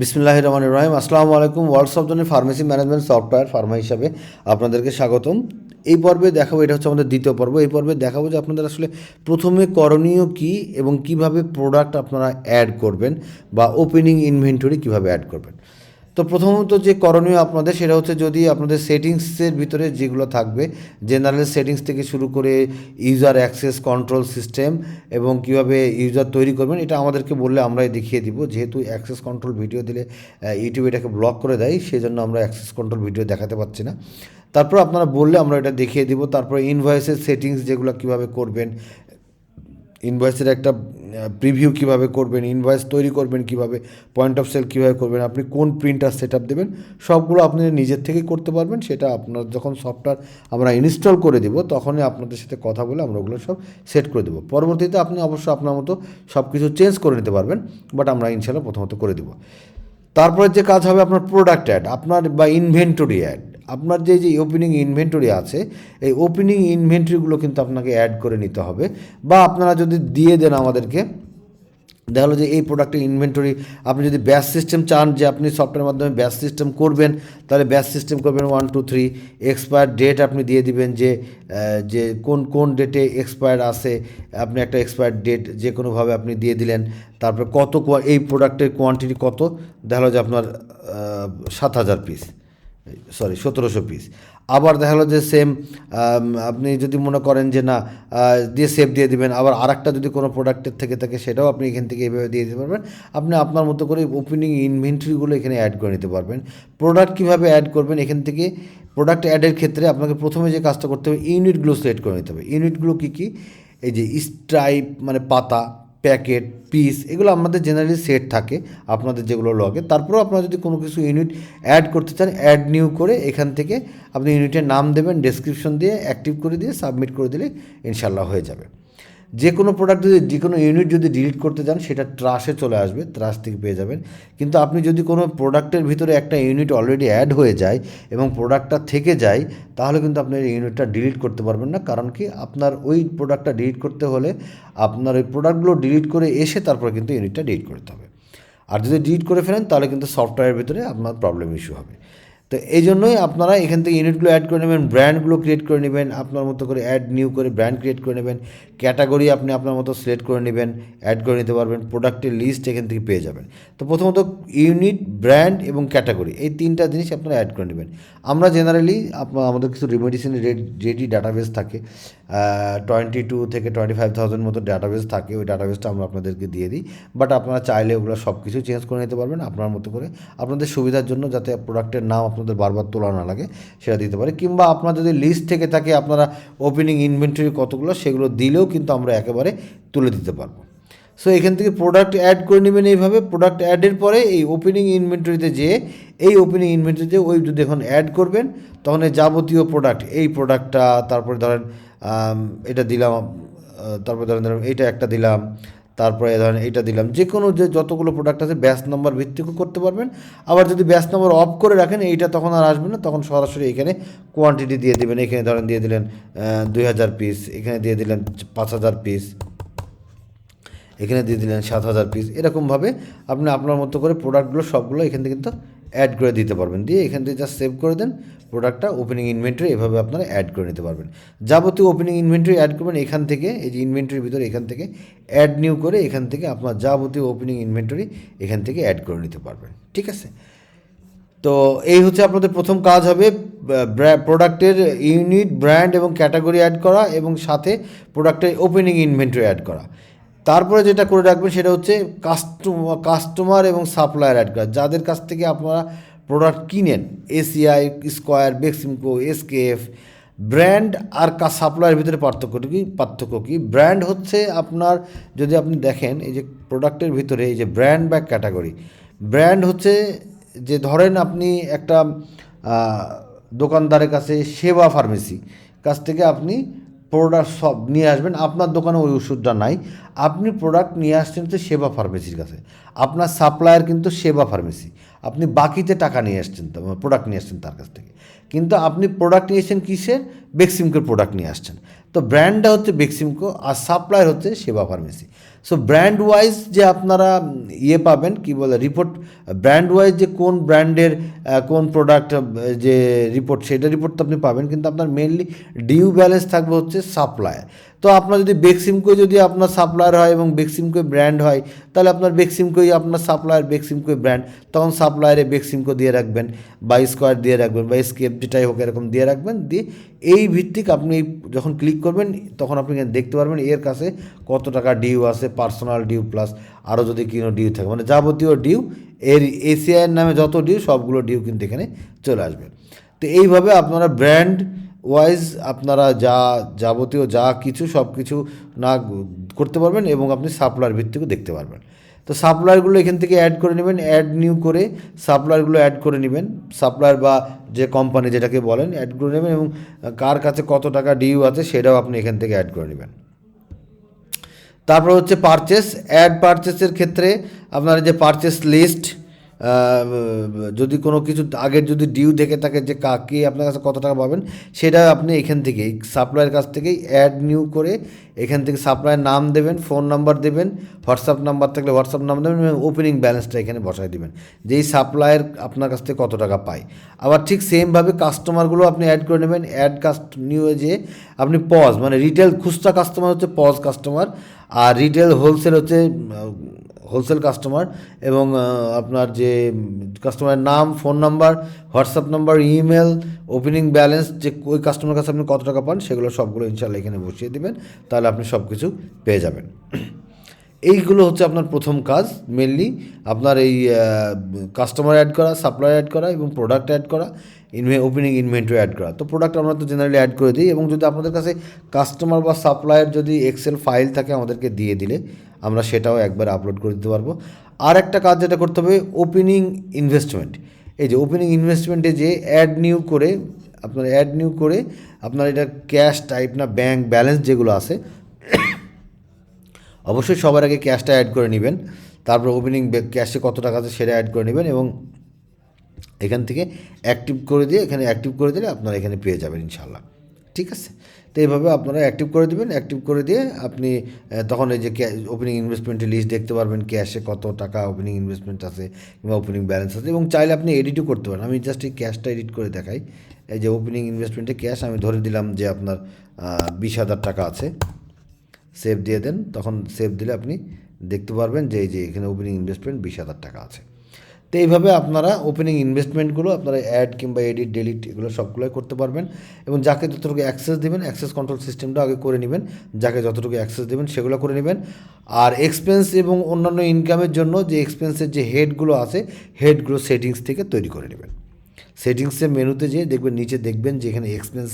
বিসমিল্লাহ রহমান রহিম আসসালামু আলাইকুম ওয়ার্ল্ড সফটনের ফার্মেসি ম্যানেজমেন্ট সফটওয়্যার ফার্মা হিসাবে আপনাদেরকে স্বাগতম। এই পর্বে দেখাবো, এটা হচ্ছে আমাদের দ্বিতীয় পর্ব। এই পর্বে দেখাবো যে আপনাদের আসলে প্রথমে করণীয় কি এবং কীভাবে প্রোডাক্ট আপনারা অ্যাড করবেন বা ওপেনিং ইনভেন্টরি কীভাবে অ্যাড করবেন। তো প্রথমত যে করণীয় আপনাদের, সেটা হচ্ছে যদি আপনাদের সেটিংসের ভিতরে যেগুলো থাকবে জেনারেল সেটিংস থেকে শুরু করে ইউজার অ্যাক্সেস কন্ট্রোল সিস্টেম এবং কীভাবে ইউজার তৈরি করবেন, এটা আমাদেরকে বললে আমরাই দেখিয়ে দিব। যেহেতু অ্যাক্সেস কন্ট্রোল ভিডিও দিলে ইউটিউব এটাকে ব্লক করে দেয়, সেই জন্য আমরা অ্যাক্সেস কন্ট্রোল ভিডিও দেখাতে পারছি না। তারপর আপনারা বললে আমরা এটা দেখিয়ে দিব। তারপরে ইনভয়েসের সেটিংস যেগুলো কীভাবে করবেন ইনভয়েসের একটা প্রিভিউ কীভাবে করবেন ইনভয়েস তৈরি করবেন কীভাবে পয়েন্ট অফ সেল কীভাবে করবেন, আপনি কোন প্রিন্টার সেট আপ দেবেন, সবগুলো আপনি নিজের থেকেই করতে পারবেন। সেটা আপনার যখন সফটওয়্যার আমরা ইনস্টল করে দেবো, তখনই আপনাদের সাথে কথা বলে আমরা ওগুলো সব সেট করে দেবো। পরবর্তীতে আপনি অবশ্য আপনার মতো সব কিছু চেঞ্জ করে নিতে পারবেন বাট আমরা ইনশাল্লাহ প্রথমত করে দেবো। তারপরে যে কাজ হবে আপনার প্রোডাক্ট অ্যাড আপনার বা ইনভেন্টরি অ্যাড আপনার যে যে ওপেনিং ইনভেন্টরি আছে, এই ওপেনিং ইনভেন্টরিগুলো কিন্তু আপনাকে অ্যাড করে নিতে হবে। বা আপনারা যদি দিয়ে দেন আমাদেরকে দেখা হলো যে এই প্রোডাক্টের ইনভেন্টরি আপনি যদি ব্যাস সিস্টেম চান যে আপনি সফটওয়্যারের মাধ্যমে ব্যাস সিস্টেম করবেন, তাহলে ব্যাস সিস্টেম করবেন one two three expire date আপনি দিয়ে দিবেন যে যে কোন কোন ডেটে এক্সপায়ার আসে আপনি একটা এক্সপায়ার ডেট যে কোনোভাবে আপনি দিয়ে দিলেন, তারপরে কত এই প্রোডাক্টের কোয়ান্টিটি কত, দেখা হলো যে আপনার সাত হাজার পিস সরি সতেরোশো পিস আবার দেখা গেলো যে সেম আপনি যদি মনে করেন যে না দিয়ে সেভ দিয়ে দিবেন, আবার আরেকটা যদি কোনো প্রোডাক্টের থেকে থাকে, সেটাও আপনি এখান থেকে এইভাবে দিয়ে দিতে পারবেন। আপনি আপনার মতো করে ওপেনিং ইনভেন্টরিগুলো এখানে অ্যাড করে নিতে পারবেন। প্রোডাক্ট কীভাবে অ্যাড করবেন, এখান থেকে প্রোডাক্ট অ্যাডের ক্ষেত্রে আপনাকে প্রথমে যে কাজটা করতে হবে ইউনিটগুলো সিলেক্ট করে নিতে হবে। ইউনিটগুলো কী কী? এই যে স্ট্রাইপ মানে পাতা প্যাকেট, পিস, এগুলো আমাদের জেনারেলি সেট থাকে, আপনাদের যেগুলো লগে তারপরেও আপনারা যদি কোনো কিছু ইউনিট অ্যাড করতে চান অ্যাড নিউ করে এখান থেকে আপনি ইউনিটের নাম দেবেন ডেসক্রিপশন দিয়ে অ্যাক্টিভ করে দিয়ে সাবমিট করে দিলে ইনশাল্লাহ হয়ে যাবে। যে কোনো প্রোডাক্ট যদি, যে কোনো ইউনিট যদি ডিলিট করতে চান, সেটা ট্রাশে চলে আসবে ট্রাশ থেকে পেয়ে যাবেন। কিন্তু আপনি যদি কোনো প্রোডাক্টের ভিতরে একটা ইউনিট অলরেডি অ্যাড হয়ে যায় এবং প্রোডাক্টটা থেকে যায়, তাহলে কিন্তু আপনি এই ইউনিটটা ডিলিট করতে পারবেন না। কারণ কি, আপনার ওই প্রোডাক্টটা ডিলিট করতে হলে আপনার ওই প্রোডাক্টগুলো ডিলিট করে এসে তারপরে কিন্তু ইউনিটটা ডিলিট করতে হবে। আর যদি ডিলিট করে ফেলেন, তাহলে কিন্তু সফটওয়্যারের ভিতরে আপনার প্রবলেম ইস্যু হবে। তো এই জন্যই আপনারা এখান থেকে ইউনিটগুলো অ্যাড করে নেবেন ব্র্যান্ডগুলো ক্রিয়েট করে নেবেন, আপনার মতো করে অ্যাড নিউ করে ব্র্যান্ড ক্রিয়েট করে নেবেন ক্যাটাগরি আপনি আপনার মতো সিলেক্ট করে নেবেন অ্যাড করে নিতে পারবেন প্রোডাক্টের লিস্ট এখান থেকে পেয়ে যাবেন। তো প্রথমত ইউনিট ব্র্যান্ড এবং ক্যাটাগরি এই তিনটা জিনিস আপনারা অ্যাড করে নেবেন। আমরা জেনারেলি আমাদের কিছু রিমেডিসিনের রেডি ডাটাবেস থাকে। টোয়েন্টি টু থেকে টোয়েন্টি ফাইভ থাউজেন্ড মতো ডাটাবেস থাকে, ওই ডাটাবেসটা আমরা আপনাদেরকে দিয়ে দিই। বাট আপনারা চাইলে ওগুলো সব কিছু চেঞ্জ করে নিতে পারবেন, আপনার মতো করে। আপনাদের সুবিধার জন্য যাতে প্রোডাক্টের নাম আপনাদের বারবার তোলা না লাগে, সেটা দিতে পারে। কিংবা আপনার যদি লিস্ট থেকে থাকে আপনারা ওপেনিং ইনভেন্টরি কতগুলো, সেগুলো দিলেও কিন্তু আমরা একেবারে তুলে দিতে পারব। সো এখান থেকে প্রোডাক্ট অ্যাড করে নেবেন এইভাবে। প্রোডাক্ট অ্যাডের পরে এই ওপেনিং ইনভেন্টরিতে যেয়ে, এই ওপেনিং ইনভেন্টরিতে ওই যদি এখন অ্যাড করবেন তখন যাবতীয় প্রোডাক্ট এই প্রোডাক্টটা তারপরে ধরেন এটা দিলাম তারপরে ধরেন ধরেন এইটা একটা দিলাম, তারপরে ধরেন এইটা দিলাম। যে কোনো যে যতগুলো প্রোডাক্ট আছে ব্যাস নম্বর ভিত্তিকও করতে পারবেন। আবার যদি ব্যাস নম্বর অফ করে রাখেন, এইটা তখন আর আসবে না, তখন সরাসরি এখানে কোয়ান্টিটি দিয়ে দেবেন। এখানে ধরেন দিয়ে দিলেন দুই হাজার পিস এখানে দিয়ে দিলেন পাঁচ হাজার পিস এখানে দিয়ে দিলেন সাত হাজার পিস এরকমভাবে আপনি আপনার মতো করে প্রোডাক্টগুলো সবগুলো এখান থেকে কিন্তু অ্যাড করে দিতে পারবেন। দিয়ে এখান থেকে জাস্ট সেভ করে দেন প্রোডাক্টটা ওপেনিং ইনভেন্টরি এভাবে আপনারা অ্যাড করে নিতে পারবেন। যাবতীয় ওপেনিং ইনভেন্টরি অ্যাড করবেন এখান থেকে, এই যে ইনভেন্টরির ভিতরে এখান থেকে অ্যাড নিউ করে এখান থেকে আপনার যাবতীয় ওপেনিং ইনভেন্টরি এখান থেকে অ্যাড করে নিতে পারবেন। ঠিক আছে? তো এই হচ্ছে আপনাদের প্রথম কাজ হবে প্রোডাক্টের ইউনিট ব্র্যান্ড এবং ক্যাটাগরি অ্যাড করা এবং সাথে প্রোডাক্টের ওপেনিং ইনভেন্টরি অ্যাড করা। তারপরে যেটা করে রাখবেন সেটা হচ্ছে কাস্টমার কাস্টমার এবং সাপ্লায়ার অ্যাড করা যাদের কাছ থেকে আপনারা প্রোডাক্ট কিনেন ACI Square Beximco SKF brand আর কা সাপ্লাইয়ের ভিতরে পার্থক্য কি, পার্থক্য কী? ব্র্যান্ড হচ্ছে আপনার, যদি আপনি দেখেন এই যে প্রোডাক্টের ভিতরে এই যে ব্র্যান্ড বা ক্যাটাগরি ব্র্যান্ড হচ্ছে যে ধরেন আপনি একটা দোকানদারের কাছে সেবা ফার্মেসি কাছ থেকে আপনি প্রোডাক্ট সব নিয়ে আসবেন। আপনার দোকানে ওই ওষুধটা নাই। আপনি প্রোডাক্ট নিয়ে আসছেন হচ্ছে সেবা ফার্মেসির কাছে। আপনার সাপ্লায়ার কিন্তু সেবা ফার্মেসি আপনি বাকিতে টাকা নিয়ে আসছেন প্রোডাক্ট নিয়ে আসছেন তার কাছ থেকে। কিন্তু আপনি প্রোডাক্ট নিয়েছেন কিসের? বেক্সিমকের প্রোডাক্ট নিয়ে আসছেন। তো ব্র্যান্ডটা হচ্ছে বেক্সিমকো আর সাপ্লায়ার হচ্ছে সেবা ফার্মেসি সো ব্র্যান্ড ওয়াইজ যে আপনারা ইয়ে পাবেন, কি বলে রিপোর্ট ব্র্যান্ড ওয়াইজ যে কোন ব্র্যান্ডের কোন প্রোডাক্ট যে রিপোর্ট সেটা রিপোর্ট তো আপনি পাবেন, কিন্তু আপনার মেনলি ডিউ ব্যালেন্স থাকবে হচ্ছে সাপ্লায়ার তো আপনার যদি বেক্সিমকো যদি আপনার সাপ্লায়ার হয় এবং বেক্সিমকো ব্র্যান্ড হয়, তাহলে আপনার বেক্সিমকোই আপনার সাপ্লায়ার বেক্সিমকো ব্র্যান্ড তখন সাপ্লায়ারে বেক্সিমকো দিয়ে রাখবেন বা স্কোয়ার দিয়ে রাখবেন বা স্কেপ যেটাই হোক এরকম দিয়ে রাখবেন, দিয়ে এই ভিত্তিক আপনি যখন ক্লিক করবেন, তখন আপনি দেখতে পারবেন এর কাছে কত টাকা ডিউ আছে পার্সোনাল ডিউ প্লাস আরও যদি কোনো ডিউ থাকে। মানে যাবতীয় ডিউ এর এসিআইয়ের নামে যত ডিউ সবগুলো ডিউ কিন্তু এখানে চলে আসবে। তো এইভাবে আপনারা ব্র্যান্ড ওয়াইজ আপনারা যা যাবতীয় যা কিছু সব কিছু না করতে পারবেন এবং আপনি সাপ্লার ভিত্তিকও দেখতে পারবেন। তো সাপ্লায়ারগুলো এখান থেকে অ্যাড করে নেবেন অ্যাড নিউ করে সাপ্লায়ারগুলো অ্যাড করে নেবেন। সাপ্লায়ার বা যে কোম্পানি যেটাকে বলেন অ্যাড করে নেবেন এবং কার কাছে কত টাকা ডিউ আছে সেটাও আপনি এখান থেকে অ্যাড করে নেবেন। তারপর হচ্ছে পারচেস অ্যাড পারচেসের ক্ষেত্রে আপনার যে পারচেস লিস্ট যদি কোনো কিছু আগের যদি ডিউ দেখে থাকে যে কাকে আপনার কাছে কত টাকা পাবেন, সেটা আপনি এখান থেকেই সাপ্লাইয়ের কাছ থেকেই অ্যাড নিউ করে এখান থেকে সাপ্লাইয়ের নাম দেবেন ফোন নাম্বার দেবেন হোয়াটসঅ্যাপ নাম্বার থাকলে হোয়াটসঅ্যাপ নাম্বার দেবেন এবং ওপেনিং ব্যালেন্সটা এখানে বসায় দেবেন। যেই সাপ্লাইয়ের আপনার কাছ থেকে কত টাকা পায়। আবার ঠিক সেমভাবে কাস্টমারগুলো আপনি অ্যাড করে নেবেন অ্যাড কাস্ট নিউ যে আপনি পজ মানে রিটেল খুচরা কাস্টমার হচ্ছে পজ কাস্টমার আর রিটেল হোলসেল হচ্ছে হোলসেল কাস্টমার এবং আপনার যে কাস্টমারের নাম phone number WhatsApp number email opening balance যে ওই কাস্টমার কাছে আপনি কত টাকা পান, সেগুলো সবগুলো ইনশাল্লাহ এখানে বসিয়ে দেবেন, তাহলে আপনি সব কিছু পেয়ে যাবেন। এইগুলো হচ্ছে আপনার প্রথম কাজ মেনলি আপনার এই কাস্টমার অ্যাড করা সাপ্লাই অ্যাড করা এবং প্রোডাক্ট অ্যাড করা ইনভে ওপেনিং ইনভেন্টরি অ্যাড করা। তো প্রোডাক্ট আমরা তো জেনারেলি অ্যাড করে দিই এবং যদি আপনাদের কাছে কাস্টমার বা সাপ্লায়ার যদি এক্সেল ফাইল থাকে আমাদেরকে দিয়ে দিলে, আমরা সেটাও একবার আপলোড করে দিতে পারব। আর একটা কাজ যেটা করতে হবে ওপেনিং ইনভেস্টমেন্ট এই যে ওপেনিং ইনভেস্টমেন্টে যে অ্যাড নিউ করে, আপনার অ্যাড নিউ করে, আপনার এটা ক্যাশ টাইপ না ব্যাংক ব্যালেন্স যেগুলো আছে অবশ্যই সবার আগে ক্যাশটা অ্যাড করে নেবেন। তারপর ওপেনিং ক্যাশে কত টাকা আছে সেটা অ্যাড করে নেবেন এবং এখান থেকে অ্যাক্টিভ করে দিয়ে, এখানে অ্যাক্টিভ করে দিলে আপনারা এখানে পেয়ে যাবেন ইনশাল্লাহ ঠিক আছে? তো এইভাবে আপনারা অ্যাক্টিভ করে দেবেন অ্যাক্টিভ করে দিয়ে আপনি তখন এই যে ওপেনিং ইনভেস্টমেন্টের লিস্ট দেখতে পারবেন ক্যাশে কত টাকা ওপেনিং ইনভেস্টমেন্ট আছে কিংবা ওপেনিং ব্যালেন্স আছে এবং চাইলে আপনি এডিটও করতে পারেন। আমি জাস্ট এই ক্যাশটা এডিট করে দেখাই। এই যে ওপেনিং ইনভেস্টমেন্টে ক্যাশ আমি ধরে দিলাম যে আপনার বিশ হাজার টাকা আছে। সেভ দিয়ে দেন, তখন সেভ দিলে আপনি দেখতে পারবেন যে এই যে এখানে ওপেনিং ইনভেস্টমেন্ট বিশ হাজার টাকা আছে। তো এইভাবে আপনারা ওপেনিং ইনভেস্টমেন্টগুলো আপনারা অ্যাড কিংবা এডিট ডেলিট এগুলো সবগুলোই করতে পারবেন এবং যাকে যতটুকু অ্যাক্সেস দেবেন অ্যাক্সেস কন্ট্রোল সিস্টেমটা আগে করে নেবেন, যাকে যতটুকু অ্যাক্সেস দেবেন সেগুলো করে নেবেন। আর এক্সপেন্স এবং অন্যান্য ইনকামের জন্য যে এক্সপেন্সের যে হেডগুলো আছে হেডগুলো সেটিংস থেকে তৈরি করে নেবেন। সেটিংসের মেনুতে যেয়ে দেখবেন, নিচে দেখবেন যে এখানে এক্সপেন্স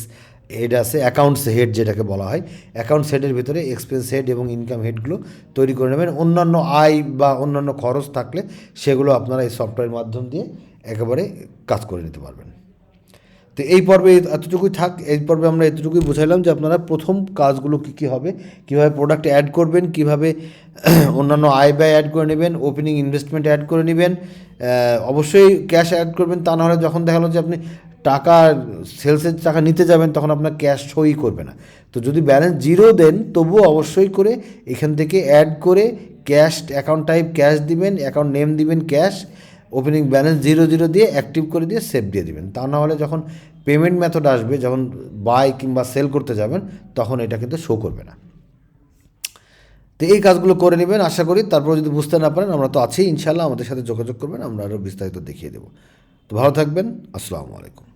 হেড আছে অ্যাকাউন্টস হেড যেটাকে বলা হয় অ্যাকাউন্টস হেডের ভিতরে এক্সপেন্স হেড এবং ইনকাম হেডগুলো তৈরি করে নেবেন। অন্যান্য আয় বা অন্যান্য খরচ থাকলে সেগুলো আপনারা এই সফটওয়্যারের মাধ্যম দিয়ে একেবারে কাজ করে নিতে পারবেন। তো এই পর্বে এতটুকুই থাক, এই পর্বে আমরা এতটুকুই বুঝাইলাম যে আপনারা প্রথম কাজগুলো কী কী হবে, কীভাবে প্রোডাক্ট অ্যাড করবেন, কীভাবে অন্যান্য আয় ব্যয় অ্যাড করে নেবেন ওপেনিং ইনভেস্টমেন্ট অ্যাড করে নেবেন অবশ্যই ক্যাশ অ্যাড করবেন। তা নাহলে যখন দেখা যে আপনি টাকা সেলসের টাকা নিতে যাবেন, তখন আপনার ক্যাশ সই করবে না। তো যদি ব্যালেন্স জিরো দেন, তবুও অবশ্যই করে এখান থেকে অ্যাড করে ক্যাশ অ্যাকাউন্ট টাইপ ক্যাশ দিবেন অ্যাকাউন্ট নেম দিবেন cash opening balance zero zero দিয়ে অ্যাক্টিভ করে দিয়ে সেভ দিয়ে দিবেন। তা না হলে যখন পেমেন্ট মেথড আসবে, যখন বাই কিংবা সেল করতে যাবেন, তখন এটা কিন্তু শো করবে না। তো এই কাজগুলো করে নেবেন, আশা করি। তারপর যদি বুঝতে না পারেন, আমরা তো আছি ইনশাল্লাহ আমাদের সাথে যোগাযোগ করবেন, আমরা আরও বিস্তারিত দেখিয়ে দেবো। তো ভালো থাকবেন, আসসালামু আলাইকুম।